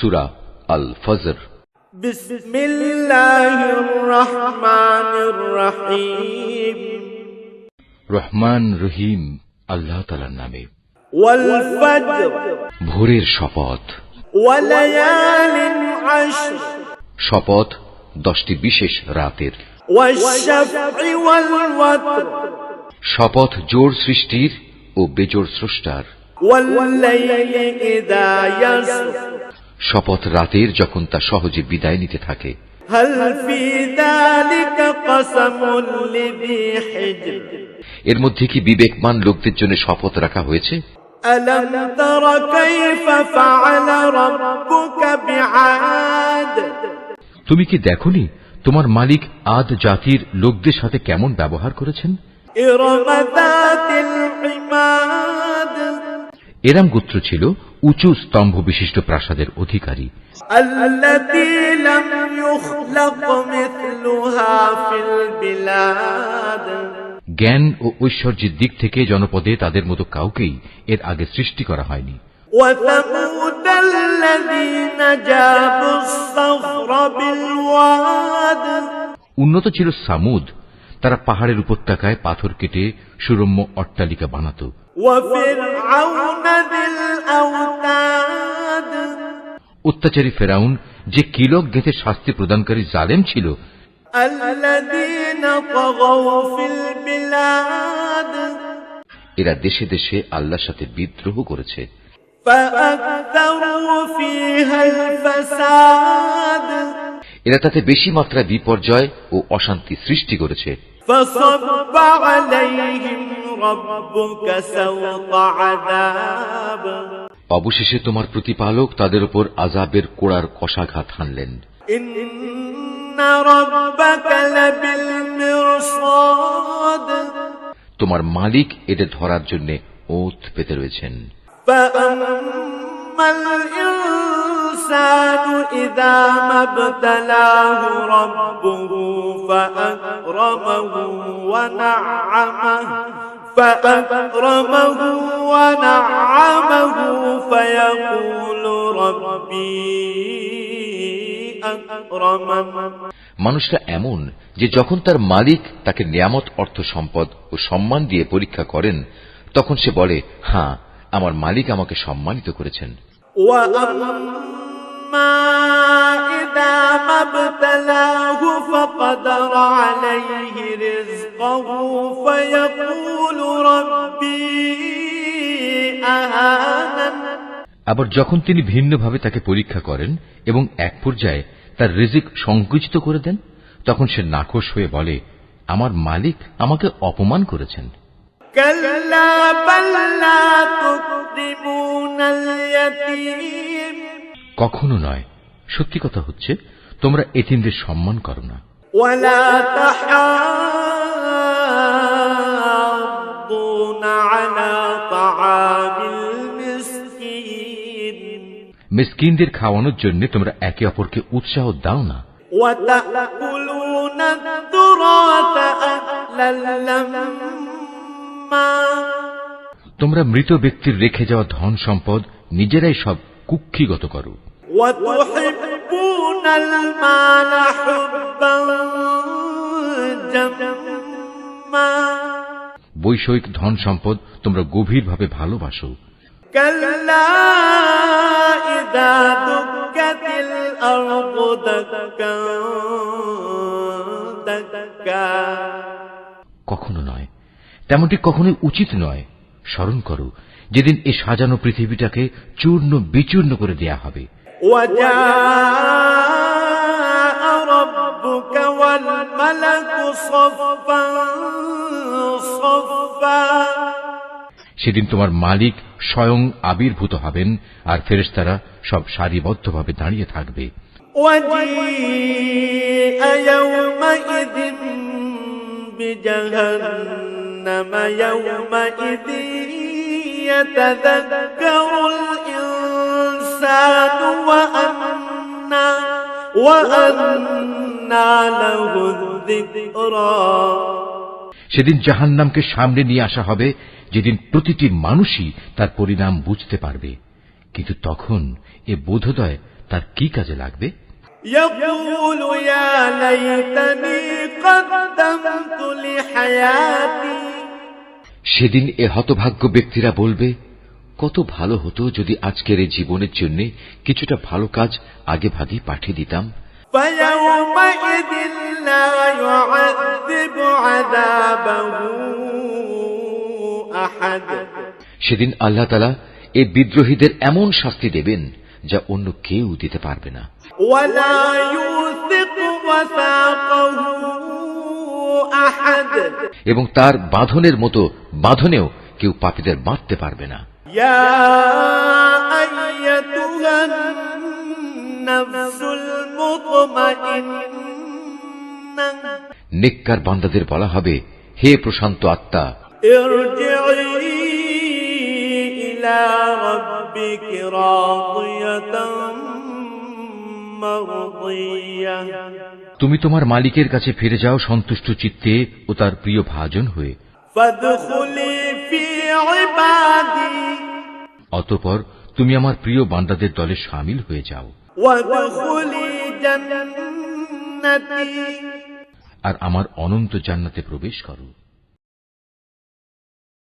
সুরা আল ফজর রহমান রহিম আল্লাহ তালার নামে। ভোরের শপথ। শপথ দশটি বিশেষ রাতের। শপথ জোর সৃষ্টির ও বেজোর স্রষ্টার। শপথ রাতের যখন তা সহজে বিদায় নিতে থাকে। এর মধ্যে কি বিবেকমান লোকদের জন্য শপথ রাখা হয়েছে? তুমি কি দেখনি তোমার মালিক আদ জাতির লোকদের সাথে কেমন ব্যবহার করেছেন? ইরমাদাতিল ইমাদ। এরাম গোত্র ছিল উঁচু স্তম্ভ বিশিষ্ট প্রাসাদের অধিকারী। জ্ঞান ও ঐশ্বর্যের দিক থেকে জনপদে তাদের মতো কাউকেই এর আগে সৃষ্টি করা হয়নি। উন্নত ছিল সামুদ। তারা পাহাড়ের উপত্যকায় পাথর কেটে সুরম্য অট্টালিকা বানাত। অত্যাচারী ফেরাউন যে কিলক গেঁথে শাস্তি প্রদানকারী জালেম ছিল? এরা দেশে দেশে আল্লাহর সাথে বিদ্রোহ করেছে। এরা তাতে বেশি মাত্রায় বিপর্যয় ও অশান্তি সৃষ্টি করেছে। فصب عليهم ربك سوط عذاب অবশেষে তোমার প্রতিপালক তাদের উপর আজাবের কোড়ার কষাঘাত হানলেন إن ربك لبالمرصاد তোমার মালিক এদের ধরার জন্য ওত পেতে রয়েছেন فأما الإنسان إذا ما ابتلاه ربه فأكرمه ونعمه فأكرمه ونعمه فيقول ربي أكرمن মানুষটা এমন যে যখন তার মালিক তাকে নিয়ামত অর্থ সম্পদ ও সম্মান দিয়ে পরীক্ষা করেন তখন সে বলে হ্যাঁ আমার মালিক আমাকে সম্মানিত করেছেন وأما إذا ما ابتلاه فقدر عليه رزقه فيقول ربي أهانن আবার যখন তিনি ভিন্নভাবে তাকে পরীক্ষা করেন এবং এক পর্যায়ে তার রিজিক সংকুচিত করে দেন তখন সে নাকশ হয়ে বলে আমার মালিক আমাকে অপমান করেছেন كلا بل لا تكرمون اليتيم কখনো নয়। সত্যি কথা হচ্ছে তোমরা এতিমদের সম্মান করো না। মিসকিনদের খাওয়ানোর জন্য তোমরা একে অপরকে উৎসাহ দাও না। তোমরা মৃত ব্যক্তির রেখে যাওয়া ধন সম্পদ নিজেরাই সব কুক্ষিগত করো। বৈষয়িক ধন সম্পদ তোমরা গভীরভাবে ভালোবাসো। কখনো নয় তেমনটি কখনোই উচিত নয়। স্মরণ করো যেদিন এই সাজানো পৃথিবীটাকে চূর্ণ বিচূর্ণ করে দেয়া হবে وجاء ربك والملك صفا صفا সেদিন তোমার মালিক স্বয়ং আবির্ভূত হবেন আর ফেরেশতারা সব সারিবদ্ধভাবে দাঁড়িয়ে থাকবে وجيء يومئذ بجهنم يومئذ يتذكر الإنسان وأنى وأنى له الذكرى সেদিন জাহান্নামকে সামনে নিয়ে আসা হবে যেদিন প্রতিটি মানুষই তার পরিণাম বুঝতে পারবে কিন্তু তখন এ বোধোদয় তার কি কাজে লাগবে يقول يا ليتني قدمت لحياتي সেদিন এ হতভাগ্য ব্যক্তিরা বলবে, কত ভালো হতো যদি আজকের এই জীবনের জন্য কিছুটা ভালো কাজ আগে ভাগে পাঠিয়ে দিতাম। সেদিন আল্লাহ তালা এ বিদ্রোহীদের এমন শাস্তি দেবেন যা অন্য কেউ দিতে পারবে না। এবং তার বাঁধনের মতো বাঁধনেও কেউ পাপীদের বাঁধতে পারবে না। নিকার বান্দাদের বলা হবে হে প্রশান্ত আত্মা ইলা তুমি তোমার মালিকের কাছে ফিরে যাও সন্তুষ্ট চিত্তে ও তার প্রিয় ভাজন হয়ে। অতপর তুমি আমার প্রিয় বান্দাদের দলে সামিল হয়ে যাও। আর আমার অনন্ত জান্নাতে প্রবেশ করো।